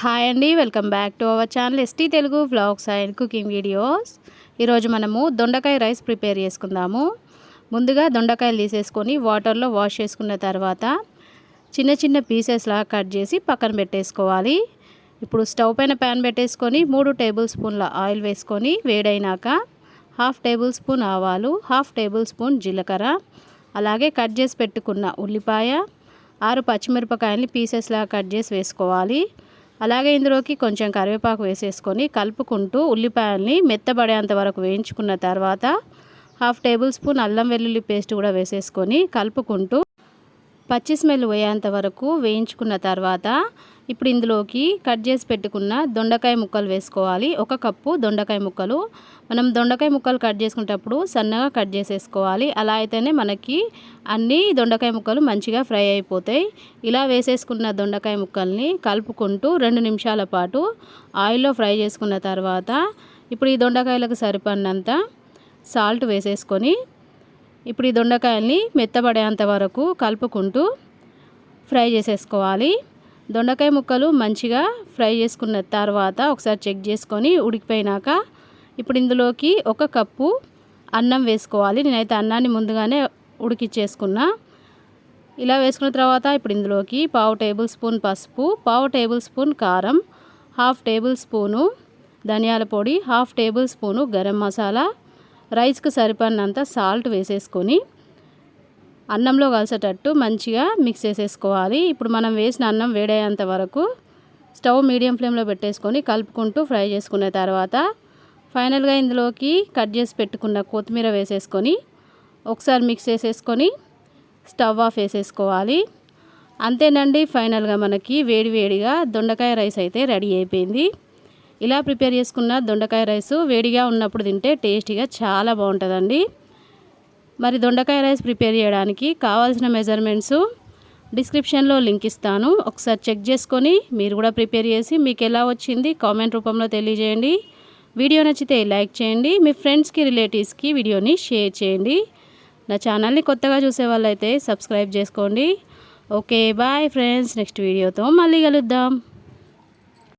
Hi అండి welcome back to our channel ST Telugu vlogs and cooking videos. ఈరోజు మనము దొండకాయ రైస్ ప్రిపేర్ చేసుకుందాము. ముందుగా దొండకాయలు తీసేసుకొని వాటర్లో వాష్ చేసుకున్న తర్వాత చిన్న చిన్న పీసెస్లా కట్ చేసి పక్కన పెట్టేసుకోవాలి. ఇప్పుడు స్టవ్ పైన ప్యాన్ పెట్టేసుకొని మూడు టేబుల్ స్పూన్ల ఆయిల్ వేసుకొని వేడైనాక హాఫ్ టేబుల్ స్పూన్ ఆవాలు హాఫ్ టేబుల్ స్పూన్ జీలకర్ర అలాగే కట్ చేసి పెట్టుకున్న ఉల్లిపాయ ఆరు పచ్చిమిరపకాయలని పీసెస్లా కట్ చేసి వేసుకోవాలి. అలాగే ఇందులోకి కొంచెం కరివేపాకు వేసేసుకొని కలుపుకుంటూ ఉల్లిపాయల్ని మెత్తబడేంత వరకు వేయించుకున్న తర్వాత హాఫ్ టేబుల్ స్పూన్ అల్లం వెల్లుల్లి పేస్ట్ కూడా వేసేసుకొని కలుపుకుంటూ పచ్చి స్మెల్ పోయేంత వరకు వేయించుకున్న తర్వాత ఇప్పుడు ఇందులోకి కట్ చేసి పెట్టుకున్న దొండకాయ ముక్కలు వేసుకోవాలి. ఒక కప్పు దొండకాయ ముక్కలు. మనం దొండకాయ ముక్కలు కట్ చేసుకునేటప్పుడు సన్నగా కట్ చేసేసుకోవాలి. అలా అయితేనే మనకి అన్ని దొండకాయ ముక్కలు మంచిగా ఫ్రై అయిపోతాయి. ఇలా వేసేసుకున్న దొండకాయ ముక్కల్ని కలుపుకుంటూ రెండు నిమిషాల పాటు ఆయిల్లో ఫ్రై చేసుకున్న తర్వాత ఇప్పుడు ఈ దొండకాయలకు సరిపడినంత సాల్ట్ వేసేసుకొని ఇప్పుడు ఈ దొండకాయల్ని మెత్తబడేంత వరకు కలుపుకుంటూ ఫ్రై చేసేసుకోవాలి. దొండకాయ ముక్కలు మంచిగా ఫ్రై చేసుకున్న తర్వాత ఒకసారి చెక్ చేసుకొని ఉడికిపోయినాక ఇప్పుడు ఇందులోకి ఒక కప్పు అన్నం వేసుకోవాలి. నేనైతే అన్నాన్ని ముందుగానే ఉడికిచ్చేసుకున్నా. ఇలా వేసుకున్న తర్వాత ఇప్పుడు ఇందులోకి పావు టేబుల్ స్పూన్ పసుపు పావు టేబుల్ స్పూన్ కారం హాఫ్ టేబుల్ స్పూను ధనియాల పొడి half tablespoon garam masala రైస్కి సరిపడినంత సాల్ట్ వేసేసుకొని అన్నంలో కలిసేటట్టు మంచిగా మిక్స్ చేసేసుకోవాలి. ఇప్పుడు మనం వేసిన అన్నం వేడయ్యేంత వరకు స్టవ్ మీడియం ఫ్లేమ్లో పెట్టేసుకొని కలుపుకుంటూ ఫ్రై చేసుకున్న తర్వాత ఫైనల్గా ఇందులోకి కట్ చేసి పెట్టుకున్న కొత్తిమీర వేసేసుకొని ఒకసారి మిక్స్ చేసేసుకొని స్టవ్ ఆఫ్ వేసేసుకోవాలి అంతేనండి ఫైనల్గా మనకి వేడివేడిగా దొండకాయ రైస్ అయితే రెడీ అయిపోయింది. ఇలా ప్రిపేర్ చేసుకున్న దొండకాయ రైస్ వేడిగా ఉన్నప్పుడు తింటే టేస్టీగా చాలా బాగుంటుందండి. మరి దొండకాయ రైస్ ప్రిపేర్ చేయడానికి కావాల్సిన మెజర్మెంట్స్ డిస్క్రిప్షన్లో లింక్ ఇస్తాను. ఒకసారి చెక్ చేసుకొని మీరు కూడా ప్రిపేర్ చేసి మీకు ఎలా వచ్చింది కామెంట్ రూపంలో తెలియజేయండి. వీడియో నచ్చితే లైక్ చేయండి. మీ ఫ్రెండ్స్కి రిలేటివ్స్కి వీడియోని షేర్ చేయండి. నా ఛానల్ని కొత్తగా చూసే వాళ్ళైతే సబ్స్క్రైబ్ చేసుకోండి. Okay bye friends. నెక్స్ట్ వీడియోతో మళ్ళీ కలుద్దాం.